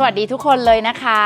สวัสดีทุกคนเลยนะคะ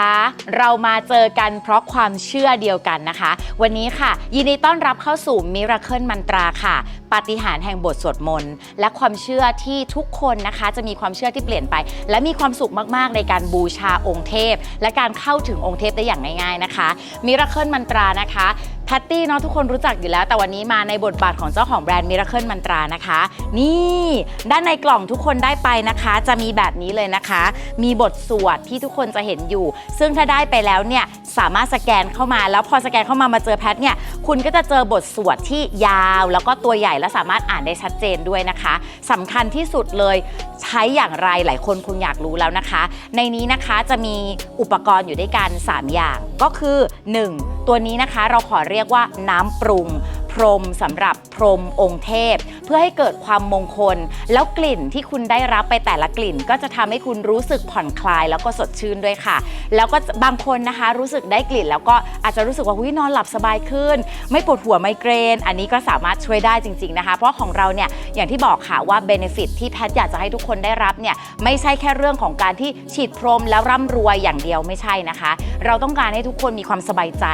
เรามาเจอกันเพราะความเชื่อเดียวกันนะคะ วันนี้ค่ะ ยินดีต้อนรับเข้าสู่มิราเคิลมันตราค่ะ ปาฏิหาริย์แห่งบทสวดมนต์และความเชื่อที่ทุกคนนะคะ จะมีความเชื่อที่เปลี่ยนไป และมีความสุขมากๆในการบูชาองค์เทพ และการเข้าถึงองค์เทพได้อย่างง่าย ๆนะคะมิราเคิลมันตรานะคะ แพตตี้เนาะทุกคนรู้จักอยู่แล้ว แต่วันนี้มาในบทบาทของเจ้าของแบรนด์มิราเคิลมันตรานะคะ นี่ ด้านในกล่องทุกคนได้ไปนะคะ จะมีแบบนี้เลยนะคะ มีบทสวดที่ทุกคนจะเห็นอยู่ ซึ่งถ้าได้ไปแล้วเนี่ยสามารถสแกนเข้ามาแล้วพอสแกนเข้ามามาเจอแพทเนี่ยคุณก็จะเจอบทสวดที่ยาว แล้วก็ตัวใหญ่และสามารถอ่านได้ชัดเจนด้วยนะคะสำคัญที่สุดเลยใช้อย่างไรหลายคนคงอยากรู้แล้วนะคะ ในนี้นะคะจะมีอุปกรณ์อยู่ด้วยกัน 3 อย่างก็คือ 1. ตัวนี้นะคะเราขอเรียกว่าน้ำปรุง พรมสำหรับพรมองค์เทพเพื่อให้เกิดความมงคล แล้วกลิ่นที่คุณได้รับไปแต่ละกลิ่น ก็จะทำให้คุณรู้สึกผ่อนคลายแล้วก็สดชื่นด้วยค่ะ แล้วก็บางคนนะคะรู้สึกได้กลิ่น แล้วก็อาจจะรู้สึกว่าหุ้ยนอนหลับสบายขึ้น ไม่ปวดหัวไมเกรน อันนี้ก็สามารถช่วยได้จริง ๆนะคะ เพราะของเราเนี่ยอย่างที่บอกค่ะว่าเบนฟิตที่แพทย์อยากจะให้ทุกคนได้รับเนี่ยไม่ใช่แค่เรื่องของการที่ฉีดพรมแล้วร่ำรวยอย่างเดียวไม่ใช่นะคะ เราต้องการให้ทุกคนมีความสบายใจ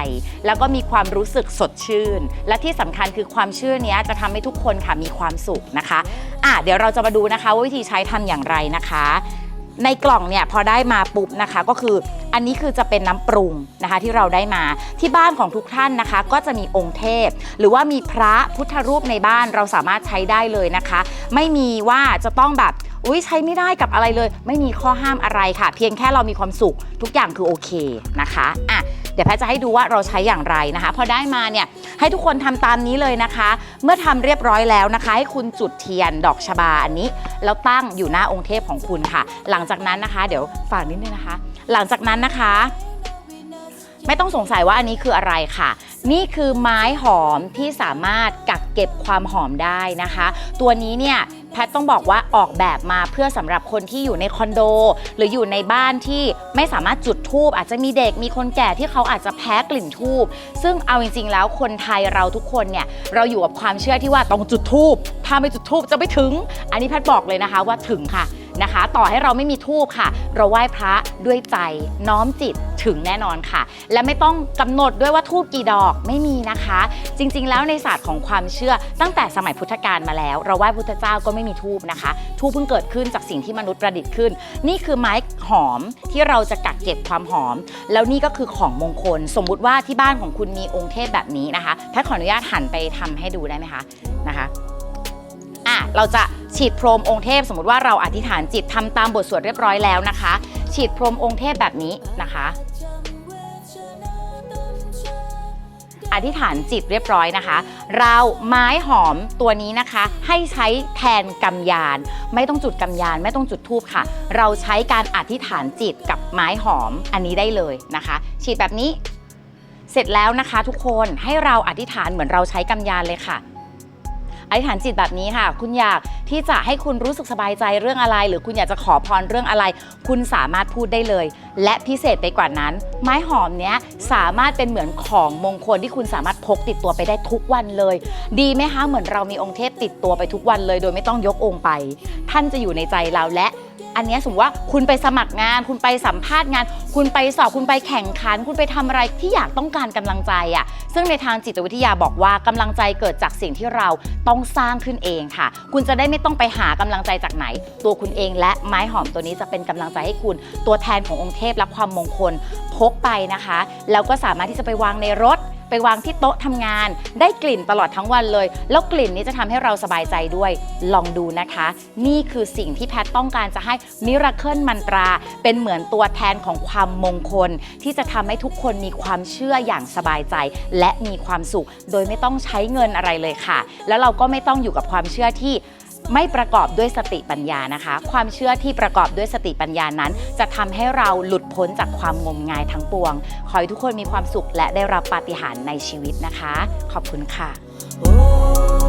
แล้วก็มีความรู้สึกสดชื่น และที่สำคัญคือความเชื่อเนี้ยจะทำให้ทุกคนค่ะมีความสุขนะคะอะเดี๋ยวเราจะมาดูนะคะว่าวิธีใช้ทำอย่างไรนะคะ ในกล่องเนี่ยพอได้มาปุ๊บนะคะก็คืออันนี้คือจะเป็นน้ำปรุงนะคะที่เราได้มาที่บ้านของทุกท่านนะคะ ก็จะมีองค์เทพ หรือว่ามีพระพุทธรูปในบ้านเราสามารถใช้ได้เลยนะคะ ไม่มีว่าจะต้องแบบอุ้ยใช้ไม่ได้กับอะไรเลย ไม่มีข้อห้ามอะไรค่ะ เพียงแค่เรามีความสุขทุกอย่างคือโอเคนะคะอะ ดี๋ยวแพทย์จะให้ดูว่าเราใช้อย่างไรนะคะ พอได้มาเนี่ยให้ทุกคนทำตามนี้เลยนะคะ เมื่อทำเรียบร้อยแล้วนะคะ ให้คุณจุดเทียนดอกชบาอันนี้แล้วตั้งอยู่หน้าองค์เทพของคุณค่ะ หลังจากนั้นนะคะ เดี๋ยวฝากนิดนึงนะคะ หลังจากนั้นนะคะ ไม่ต้องสงสัยว่าอันนี้คืออะไรค่ะนี่คือไม้หอมที่สามารถกักเก็บความหอมได้นะคะ ตัวนี้เนี่ย พทย์ต้องบอกว่าออกแบบมาเพื่อสำหรับคนที่อยู่ในคอนโด หรืออยู่ในบ้านที่ไม่สามารถจุดทูบอาจจะมีเด็กมีคนแก่ที่เขาอาจจะแพ้กลิ่นทูบซึ่งเอาจริง ๆ แล้วคนไทยเราทุกคนเนี่ยเราอยู่กับความเชื่อที่ว่าต้องจุดทูบถ้าไม่จุดทูบจะไม่ถึง อันนี้แพทย์บอกเลยนะคะว่าถึงค่ะ นะคะ ต่อให้เราไม่มีทูบค่ะ เราไหว้พระด้วยใจน้อมจิตถึงแน่นอนค่ะ และไม่ต้องกำหนดด้วยว่าทูบกี่ดอกไม่มีนะคะ จริงๆ แล้วในศาสตร์ของความเชื่อตั้งแต่สมัยพุทธกาลมาแล้ว เราไหว้พุทธเจ้าก็ไม่มีทูบนะคะ ทูบเพิ่งเกิดขึ้นจากสิ่งที่มนุษย์ประดิษฐ์ขึ้น นี่คือไม้หอมที่เราจะกักเก็บความหอม แล้วนี่ก็คือของมงคล สมมุติว่าที่บ้านของคุณมีองค์เทพแบบนี้นะคะแพทย์ขออนุญาตหันไปทำให้ดูได้ไหมคะนะคะะเราจะฉีดพรมองค์เทพ สมมติว่าเราอธิษฐานจิตทำตามบทสวดเรียบร้อยแล้วนะคะ ฉีดพรมองค์เทพแบบนี้นะคะ อธิษฐานจิตเรียบร้อยนะคะ เราไม้หอมตัวนี้นะคะ ให้ใช้แทนกำยาน ไม่ต้องจุดกำยาน ไม่ต้องจุดทูบค่ะ เราใช้การอธิษฐานจิตกับไม้หอมอันนี้ได้เลยนะคะ ฉีดแบบนี้เสร็จแล้วนะคะทุกคนให้เราอธิษฐานเหมือนเราใช้กำยานเลยค่ะ อธิษฐานจิตแบบนี้ค่ะ คุณอยากที่จะให้คุณรู้สึกสบายใจเรื่องอะไร หรือคุณอยากจะขอพรเรื่องอะไร คุณสามารถพูดได้เลย และพิเศษไปกว่านั้น ไม้หอมเนี้ยสามารถเป็นเหมือนของมงคลที่คุณสามารถพกติดตัวไปได้ทุกวันเลย ดีไหมคะเหมือนเรามีองค์เทพติดตัวไปทุกวันเลย โดยไม่ต้องยกองค์ไป ท่านจะอยู่ในใจเราและ อันนี้สมมติว่าคุณไปสมัครงาน คุณไปสัมภาษณ์งาน คุณไปสอบคุณไปแข่งขัน คุณไปทำอะไรที่อยากต้องการกำลังใจอะ่ะซึ่งในทางจิตวิทยาบอกว่ากำลังใจเกิดจากสิ่งที่เราต้องสร้างขึ้นเองค่ะ คุณจะได้ไม่ต้องไปหากำลังใจจากไหน ตัวคุณเองและไม้หอมตัวนี้จะเป็นกำลังใจให้คุณ ตัวแทนขององค์เทพและความมงคลพกไปนะคะ แล้วก็สามารถที่จะไปวางในรถ ไปวางที่โต๊ะทำงาน ได้กลิ่นตลอดทั้งวันเลย แล้วกลิ่นนี้จะทำให้เราสบายใจด้วย ลองดูนะคะ นี่คือสิ่งที่แพทย์ต้องการจะให้มิราเคิลมันตรา เป็นเหมือนตัวแทนของความมงคล ที่จะทำให้ทุกคนมีความเชื่ออย่างสบายใจ และมีความสุข โดยไม่ต้องใช้เงินอะไรเลยค่ะ แล้วเราก็ไม่ต้องอยู่กับความเชื่อที่ ไม่ประกอบด้วยสติปัญญานะคะ ความเชื่อที่ประกอบด้วยสติปัญญานั้น จะทำให้เราหลุดพ้นจากความงมงายทั้งปวง ขอให้ทุกคนมีความสุขและได้รับปาฏิหาริย์ในชีวิตนะคะ ขอบคุณค่ะ Oh